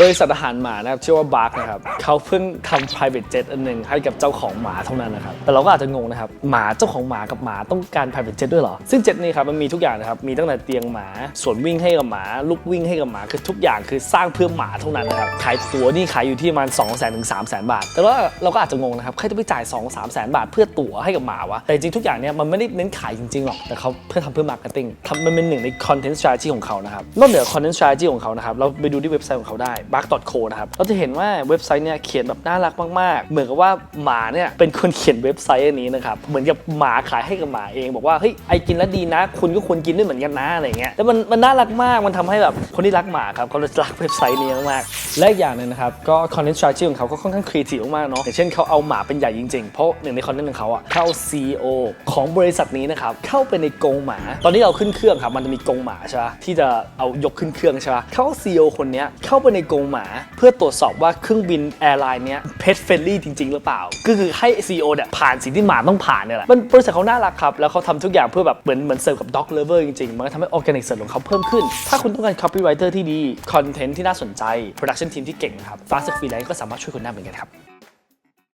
บริษัทอาหารหมานะครับชื่อว่าบาร์กนะครับเขาเพิ่งทำ private jet อันหนึ่งให้กับเจ้าของหมาเท่านั้นนะครับแต่เราก็อาจจะงงนะครับหมาเจ้าของหมากับหมาต้องการ private jet ด้วยเหรอ ซึ่งเจ็ตนี้ครับมันมีทุกอย่างนะครับมีตั้งแต่เตียงหมาส่วนวิ่งให้กับหมา ลูกวิ่งให้กับหมาคือทุกอย่างคือสร้างเพื่อหมาเท่านั้นนะครับขายตั๋วนี่ขายอยู่ที่ประมาณ2 0 0 0 0 0ถึง3 0 0 0 0 บาท แต่ว่าเราก็อาจจะงงนะครับใครจะไปจ่าย 2 3 0 0 0 0 บาท เพื่อตั๋วให้กับหมาวะแต่จริงทุกอย่างเนี่ยมันไม่ได้เน้นขายจริงๆหรอกแต่เขาเพื่อทำเพื่อ marketing ทำมันเป็นหนึ่งใน content strategy ของเขานะครับนอกเหนือ content strategy ของเขานะครับเราไปดูที่เว็บไซต์ของเขาได้ bark.co นะครับ เราจะเห็นว่าเว็บไซต์เนี่ยเขียนแบบน่ารักมาก ๆ เหมือนกับว่าหมาเนี่ยเป็นคนเขียนเว็บไซต์อันนี้นะครับ เหมือนกับหมาขายให้กับหมาเองบอกว่า เฮ้ย ไอกินแล้วดีนะ คุณก็ควรกินด้วยเหมือนกันนะ อะไรเงี้ยแล้วมันมันน่ารักมาก มันทำให้แบบคนที่รักหมาครับเขาจะรักเว็บไซต์นี้มากๆและอีกอย่างหนึงนะครับ ก็ content strategy ของเขาก็ค่อนข้างครีเอทีฟมากเนาะ อย่างเช่นเขาเอาหมาเป็นใหญ่จริง ๆ เพราะหนึ่งในคอนเทนต์ของเขาอะเข้า CEO ของบริษัทนี้นะครับ เข้าไปในกรงหมา ตอนนี้เราขึ้นเครื่องครับ มันจะมีกรงหมาใช่ปะที่จะเอายกขึ้นเครื่องใช่ปะเข้า CEO คนนี้เข้าไปในกรงหมา เพื่อตรวจสอบว่าเครื่องบินแอร์ไลน์เนี้ยเพจเฟรนลี่จริง ๆ หรือเปล่า ก็คือให้ CEO เนี่ยผ่านสิ่งที่หมาต้องผ่านเนี่ยแหละมันบริษัทเขาน่ารักครับ แล้วเขาทำทุกอย่างเพื่อแบบเหมือนเหมือนเสิร์ฟกับด็อกเลเวอร์จริง ๆ มันก็ทำให้ออร์แกนิกเสิร์ฟของเขาเพิ่มขึ้น ถ้าคุณต้องการ copywriter ที่ดีคอนเทนต์ที่น่าสนใจโปรดักชั่นทีมที่เก่งนะครับฟาสต์ฟรีแลนซ์ก็สามารถช่วยคุณได้เหมือนกันครับ